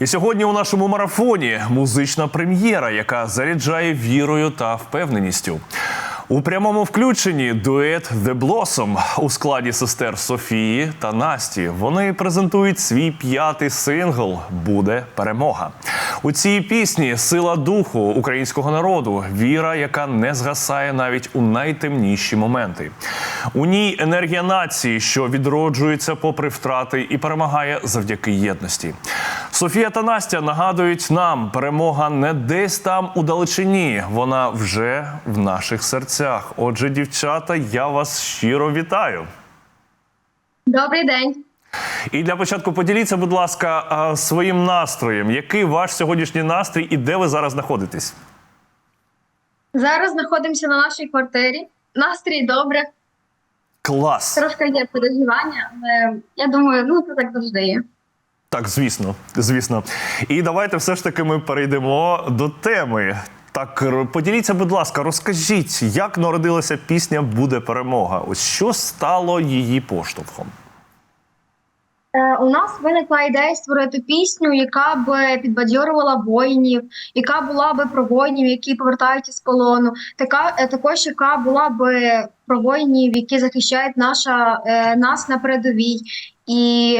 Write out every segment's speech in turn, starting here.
І сьогодні у нашому марафоні музична прем'єра, яка заряджає вірою та впевненістю. У прямому включенні дует The Blossom у складі сестер Софії та Насті. Вони презентують свій п'ятий сингл Буде перемога. У цій пісні сила духу українського народу, віра, яка не згасає навіть у найтемніші моменти. У ній енергія нації, що відроджується попри втрати і перемагає завдяки єдності. Софія та Настя нагадують нам, перемога не десь там у далечині, вона вже в наших серцях. Отже, дівчата, я вас щиро вітаю. Добрий день. І для початку поділіться, будь ласка, своїм настроєм. Який ваш сьогоднішній настрій і де ви зараз знаходитесь? Зараз знаходимося на нашій квартирі. Настрій добре. Клас! Трошки є переживання, але я думаю, ну це так завжди є. Так, звісно, звісно. І давайте все ж таки ми перейдемо до теми. Так, поділіться, будь ласка, розкажіть, як народилася пісня Буде перемога? Ось що стало її поштовхом? Е, у нас виникла ідея створити пісню, яка б підбадьорувала воїнів, яка була би про воїнів, які повертаються з полону, така е, також, яка була б про воїнів, які захищають наша е, нас на передовій. І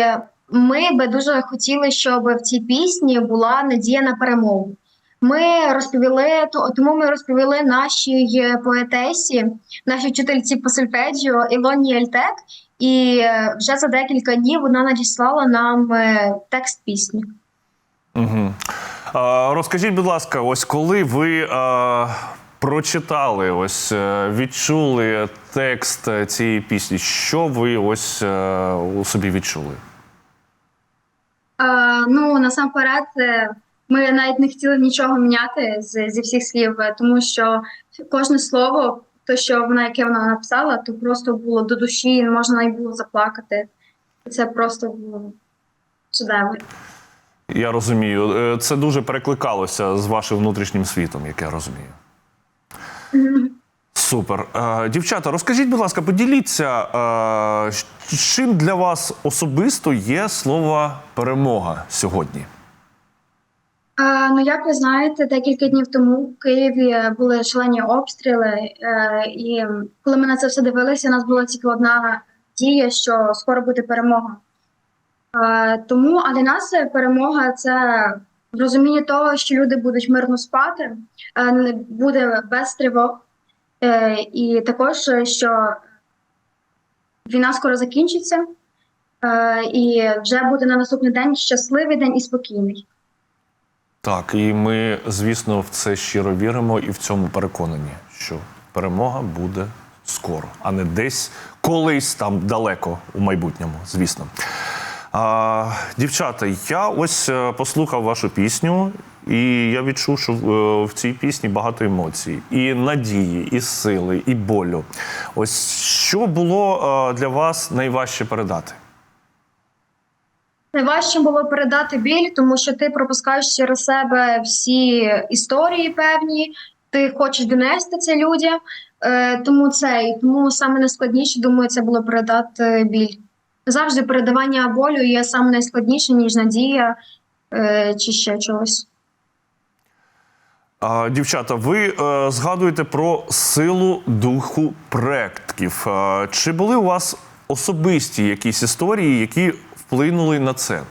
ми би дуже хотіли, щоб в цій пісні була надія на перемогу. Ми розповіли то- тому ми розповіли нашій е, поетесі, нашій вчительці по сольфеджіо Ілоні Ельтек, і е, вже за декілька днів вона надіслала нам е, текст пісні. Угу. А, розкажіть, будь ласка, ось коли ви а, прочитали, ось відчули текст цієї пісні, що ви ось е, у собі відчули? Ну насамперед, е, ми навіть не хотіли нічого міняти з, зі всіх слів, е, тому що кожне слово, то що вона, яке вона написала, то просто було до душі, можна навіть було заплакати. Це просто було чудово. Я розумію, Е, це дуже перекликалося з вашим внутрішнім світом, як я розумію. Супер. Е, Дівчата, розкажіть, будь ласка, поділіться, е, чим для вас особисто є слово перемога сьогодні? Е, ну, як ви знаєте, декілька днів тому в Києві були шалені обстріли, і коли ми на це все дивилися, у нас була тільки одна дія, що скоро буде перемога. Тому а для нас перемога це розуміння того, що люди будуть мирно спати, буде без тривог, і також е, що війна скоро закінчиться, е, і вже буде на наступний день щасливий день і спокійний. Так, і ми, звісно, в це щиро віримо і в цьому переконані, що перемога буде скоро, а не десь колись там далеко у майбутньому, звісно. А, дівчата, я ось е, послухав вашу пісню, і я відчув, що е, в цій пісні багато емоцій, і надії, і сили, і болю. Ось що було е, для вас найважче передати? Найважче було передати біль, тому що ти пропускаєш через себе всі історії певні, ти хочеш донести це людям. Е, тому це і тому саме найскладніше, думаю, це було передати біль. Завжди передавання болю є саме найскладніше, ніж надія чи ще чогось. А, Дівчата, ви е, згадуєте про силу духу предків. А, чи були у вас особисті якісь історії, які вплинули на це?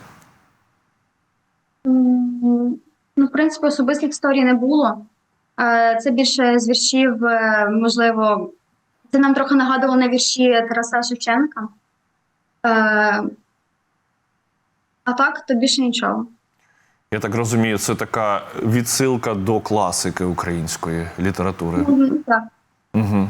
Ну, в принципі, особистих історій не було. Е, Це більше з віршів, е, можливо, це нам трохи нагадувало на вірші Тараса Шевченка. Е, А так, то більше нічого. Я так розумію, це така відсилка до класики української літератури. Мгм, Так. Угу.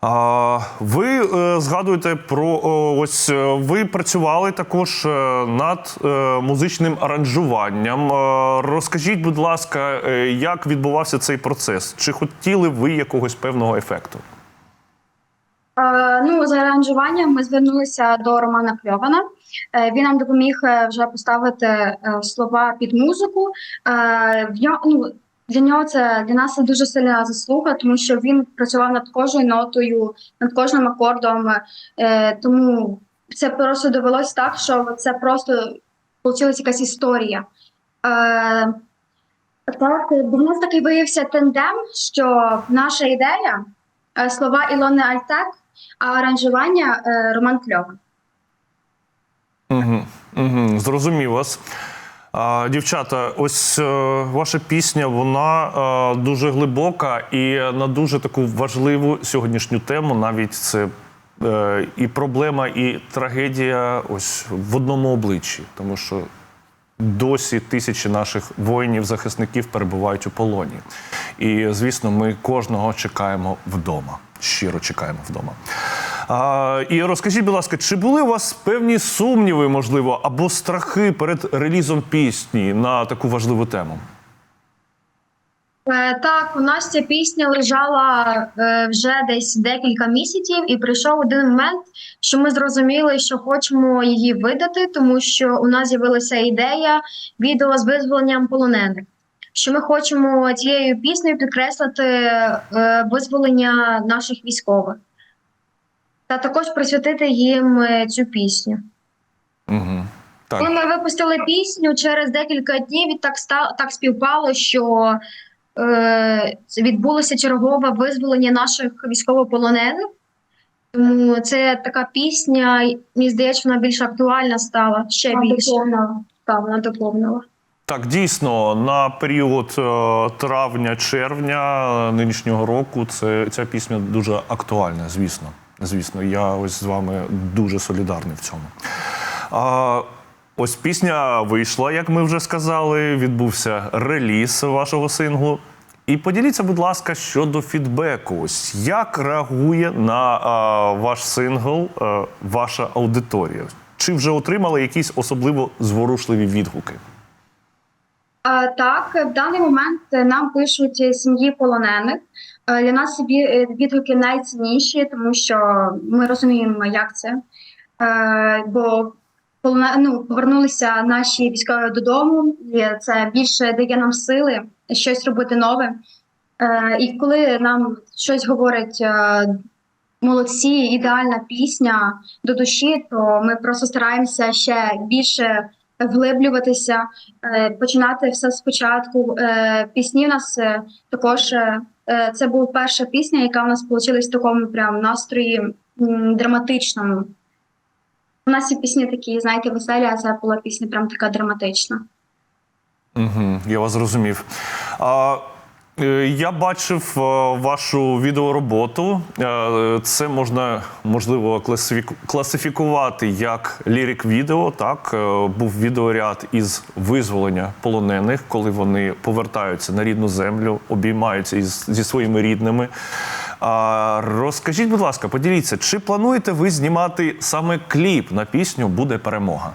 А, ви е, згадуєте про ось е, ви працювали також е, над е, музичним аранжуванням. Е, розкажіть, будь ласка, як відбувався цей процес? Чи хотіли ви якогось певного ефекту? Е, Ну, за аранжуванням ми звернулися до Романа Кльована. Е, Він нам допоміг е, вже поставити слова під музику. Ну, Для нього це для нас це дуже сильна заслуга, тому що він працював над кожною нотою, над кожним акордом. Тому це просто довелось так, що це просто вийшла якась історія. Так, в нас такий виявився тендем, що наша ідея слова Ілони Альтек, а аранжування е, Роман Кльова. Угу, угу, зрозумів вас. А, дівчата, ось е, ваша пісня, вона е, дуже глибока і на дуже таку важливу сьогоднішню тему. Навіть це і проблема, і трагедія ось в одному обличчі, тому що досі тисячі наших воїнів-захисників перебувають у полоні. І, звісно, ми кожного чекаємо вдома. Щиро чекаємо вдома. А, і розкажіть, будь ласка, чи були у вас певні сумніви, можливо, або страхи перед релізом пісні на таку важливу тему? Е, Так, у нас ця пісня лежала е, вже десь декілька місяців, і прийшов один момент, що ми зрозуміли, що хочемо її видати, тому що у нас з'явилася ідея відео з визволенням полонених. Що ми хочемо цією піснею підкреслити е, визволення наших військових, та також присвятити їм е, цю пісню. Угу. Так. Коли ми випустили пісню, через декілька днів і так ста так співпало, що е, відбулося чергове визволення наших військовополонених. Тому це така пісня, мені здається, вона більш актуальна стала ще більше. Так, вона доповнила. Так, дійсно, на період е, травня-червня нинішнього року це, ця пісня дуже актуальна, звісно. Звісно, я ось з вами дуже солідарний в цьому. А, ось пісня вийшла, як ми вже сказали. Відбувся реліз вашого синглу. І поділіться, будь ласка, щодо фідбеку. Ось як реагує на а, ваш сингл а, ваша аудиторія? Чи вже отримали якісь особливо зворушливі відгуки? Так, в даний момент е, нам пишуть е, сім'ї полонених. Е, Для нас відгуки найцінніші, тому що ми розуміємо, як це. Бо ну, повернулися наші військові додому, і це більше дає нам сили щось робити нове. І коли нам щось говорять е, молодці, ідеальна пісня до душі, то ми просто стараємося ще більше вглиблюватися, е, починати все спочатку. Е, Пісні в нас е, також це була перша пісня, яка в нас вийшла в такому прям настрої драматичному. У нас і пісні такі, знаєте, веселі, а це була пісня прям така драматична. Угу, я вас зрозумів. А, я бачив е, вашу відеороботу. Е, Це можна можливо класифіку- класифікувати як лірик відео. Так Е, був відеоряд із визволення полонених, коли вони повертаються на рідну землю, обіймаються із, зі своїми рідними. Розкажіть, будь ласка, поділіться, чи плануєте ви знімати саме кліп на пісню Буде перемога?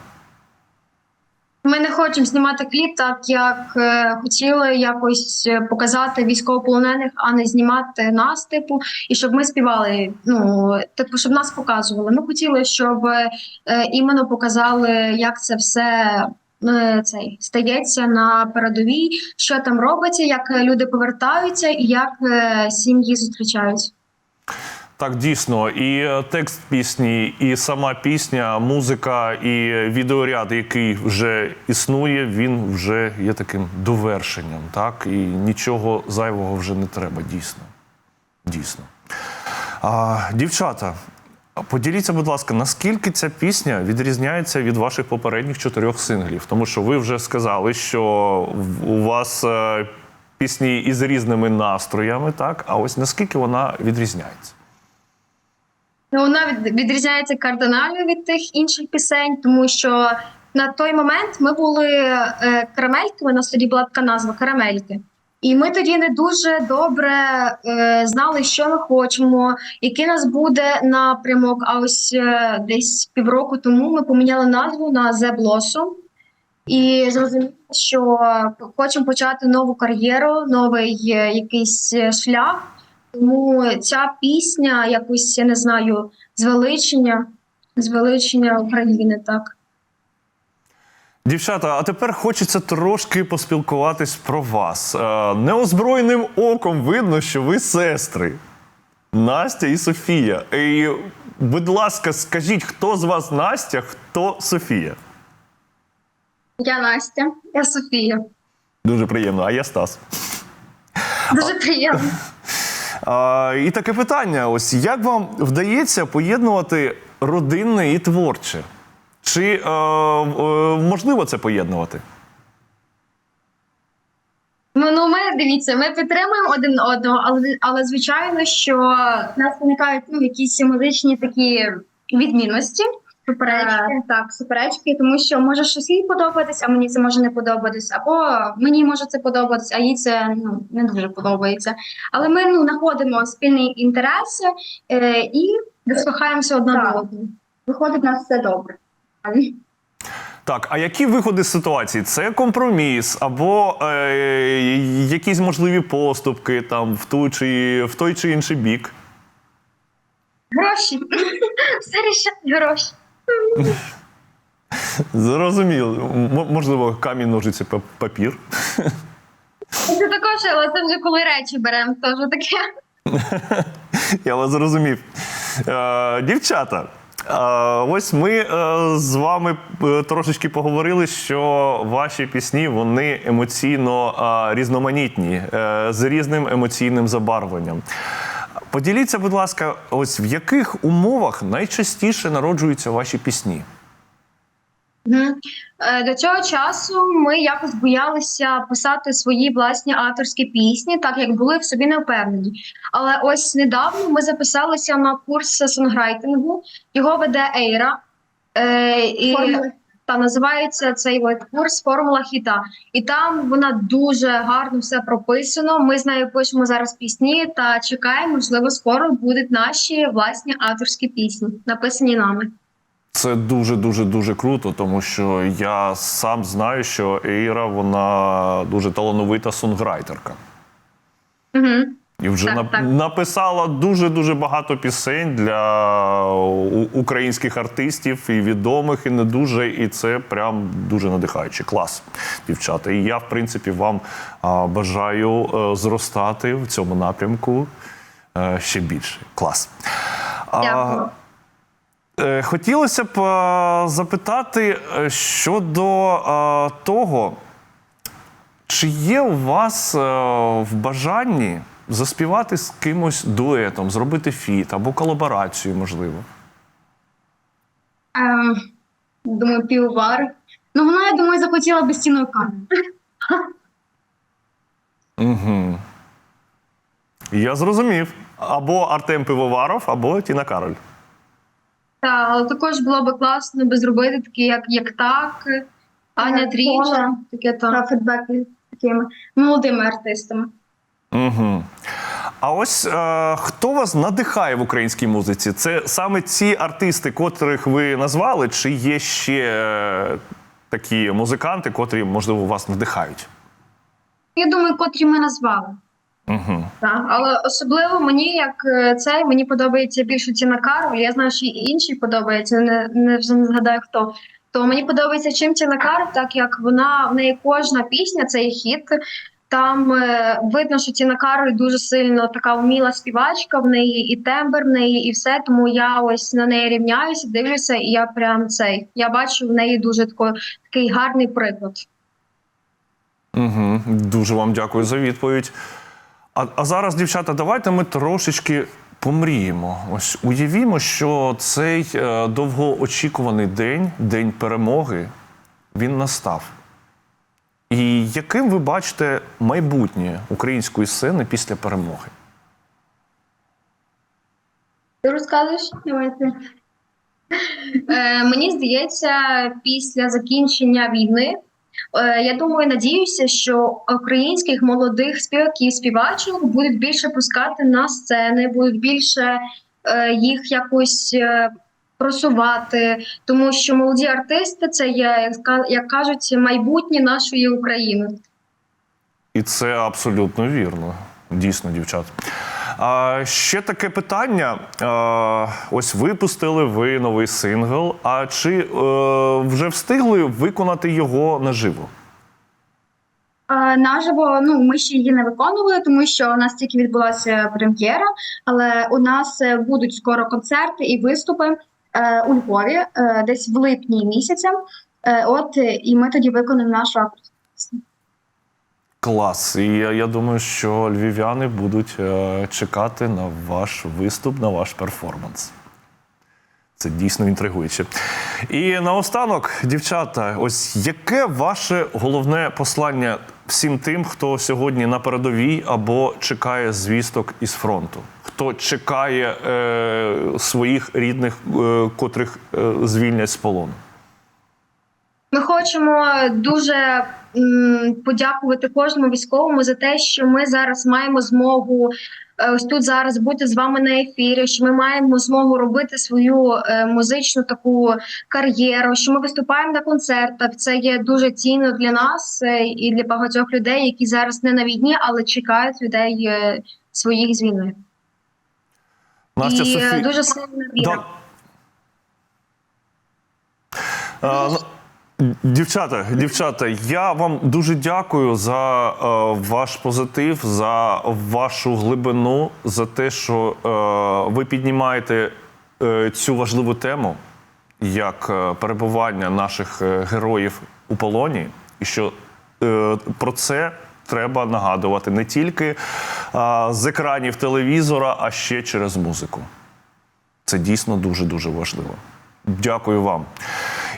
Ми не хочемо знімати кліп, так як е, хотіли якось е, показати військовополонених, а не знімати нас, типу, і щоб ми співали. Ну типу, щоб нас показували. Ми хотіли, щоб е, іменно показали, як це все. Цей стається на передовій, що там робиться, як люди повертаються, і як сім'ї зустрічаються. Так, дійсно, і е, текст пісні, і сама пісня, музика, і відеоряд, який вже існує, він вже є таким довершенням. Так, і нічого зайвого вже не треба. Дійсно. Дійсно. А, дівчата, поділіться, будь ласка, наскільки ця пісня відрізняється від ваших попередніх чотирьох синглів? Тому що ви вже сказали, що у вас е, пісні із різними настроями, так? А ось наскільки вона відрізняється? Ну, Вона відрізняється кардинально від тих інших пісень, тому що на той момент ми були е, карамельки, у нас тоді була така назва карамельки. І ми тоді не дуже добре е, знали, що ми хочемо, який нас буде напрямок. А ось е, десь півроку тому ми поміняли назву на The Blossom і зрозуміли, що хочемо почати нову кар'єру, новий е, якийсь е, шлях. Тому ця пісня, якось я не знаю, звеличення, звеличення України, так. Дівчата, а тепер хочеться трошки поспілкуватись про вас. Е, Неозброєним оком видно, що ви сестри. Настя і Софія. І, будь ласка, скажіть, хто з вас Настя, хто Софія? Я Настя, я Софія. Дуже приємно. А я Стас. Дуже приємно. І таке питання: ось як вам вдається поєднувати родинне і творче? Чи е, е, можливо це поєднувати? Ну, ну ми дивіться, ми підтримуємо один одного, але але звичайно, що в нас виникають ну, якісь музичні такі відмінності. Суперечки. Е, так, суперечки, тому що може щось їй подобатись, а мені це може не подобатись, або мені може це подобатись, а їй це ну не дуже подобається. Але ми ну знаходимо спільні інтереси е, і дослухаємося одна до одного. Виходить, у нас все добре. Так, а які виходи з ситуації? Це компроміс або е, якісь можливі поступки там в ту чи в той чи інший бік? Гроші. Все рішать гроші. Зрозуміло. М- можливо, камінь, ножиці, пап- папір. Це також, але це вже коли речі беремо, теж таке. Я вас зрозумів. Е, дівчата, е, ось ми е, з вами е, трошечки поговорили, що ваші пісні вони емоційно е, різноманітні, е, з різним емоційним забарвленням. Поділіться, будь ласка, ось в яких умовах найчастіше народжуються ваші пісні? Е, До цього часу ми якось боялися писати свої власні авторські пісні, так як були в собі не впевнені. Але ось недавно ми записалися на курс сонграйтингу. Його веде Ейра. Е, і Формула. Та називається цей курс Формула хіта. І там вона дуже гарно все прописано. Ми з нею пишемо зараз пісні та чекаємо, можливо, скоро будуть наші власні авторські пісні, написані нами. Це дуже дуже дуже круто, тому що я сам знаю, що Ейра вона дуже талановита сонграйтерка. Угу. І вже Так, нап- так. написала дуже дуже багато пісень для українських артистів і відомих, і не дуже. І це прям дуже надихаюче. Клас, дівчата. І я, в принципі, вам а, бажаю е, зростати в цьому напрямку е, ще більше. Клас. А, Дякую. Е, Хотілося б запитати щодо того, чи є у вас в бажанні заспівати з кимось дуетом, зробити фіт або колаборацію, можливо? Ем, думаю, піввар. Ну, вона, я думаю, захотіла би стіною камінь. Угу. Я зрозумів. Або Артем Пивоваров, або Тіна Кароль. Так, але також було би класно би зробити такі, як, як так, Аня Пола. таке Та то. фідбеки такими молодими артистами. Угу. А ось е, хто вас надихає в українській музиці? Це саме ці артисти, котрих ви назвали, чи є ще е, такі музиканти, котрі, можливо, вас надихають? Я думаю, котрі ми назвали. Угу. Так, але особливо мені, як е, цей, мені подобається більше Тіна Кароль. Я знаю, що і інші подобаються, не, не вже не згадаю хто. То мені подобається чим Тіна Кароль, так як вона в неї кожна пісня це є хіт. Там е, видно, що Тіна Кароль дуже сильно така вміла співачка, в неї і тембр, в неї, і все. Тому я ось на неї рівняюся, дивлюся, і я прям цей. Я бачу в неї дуже тако, такий гарний приклад. Угу. Дуже вам дякую за відповідь. А, а зараз, дівчата, давайте ми трошечки помріємо. Ось уявімо, що цей е, довгоочікуваний день, день перемоги, він настав. І яким ви бачите майбутнє української сцени після перемоги? Ти розказуєш? Е, мені здається, після закінчення війни. е, Я думаю, надіюся, що українських молодих співаків, співачок будуть більше пускати на сцени, будуть більше е, їх якось просувати, тому що молоді артисти це є, як кажуть, майбутнє нашої України. І це абсолютно вірно. Дійсно, дівчат. А, ще таке питання. А, ось випустили ви новий сингл. А чи е, вже встигли виконати його наживо? Е, Наживо, ну ми ще її не виконували, тому що у нас тільки відбулася прем'єра, але у нас е, будуть скоро концерти і виступи у Львові, е, десь в липні місяця. Е, От е, і ми тоді нашу авторську пісню. Клас. І я, я думаю, що львів'яни будуть е, чекати на ваш виступ, на ваш перформанс. Це дійсно інтригуюче. І наостанок, дівчата, ось яке ваше головне послання всім тим, хто сьогодні на передовій або чекає звісток із фронту? Хто чекає е, своїх рідних, е, котрих е, звільнять з полону? Ми хочемо дуже м, подякувати кожному військовому за те, що ми зараз маємо змогу е, ось тут зараз бути з вами на ефірі. Що ми маємо змогу робити свою е, музичну таку кар'єру. Що ми виступаємо на концертах. Це є дуже цінно для нас е, і для багатьох людей, які зараз не на війні, але чекають людей е, своїх з війни. Настя і е, Софі... дуже сильна віра. Да. А, ну, Дівчата, дівчата, я вам дуже дякую за е, ваш позитив, за вашу глибину, за те, що е, ви піднімаєте е, цю важливу тему, як е, перебування наших е, героїв у полоні, і що е, про це треба нагадувати не тільки а, з екранів телевізора, а ще через музику. Це дійсно дуже дуже важливо. Дякую вам.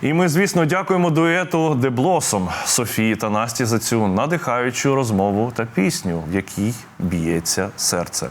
І ми, звісно, дякуємо дуету Blossom Софії та Насті за цю надихаючу розмову та пісню, в якій б'ється серце.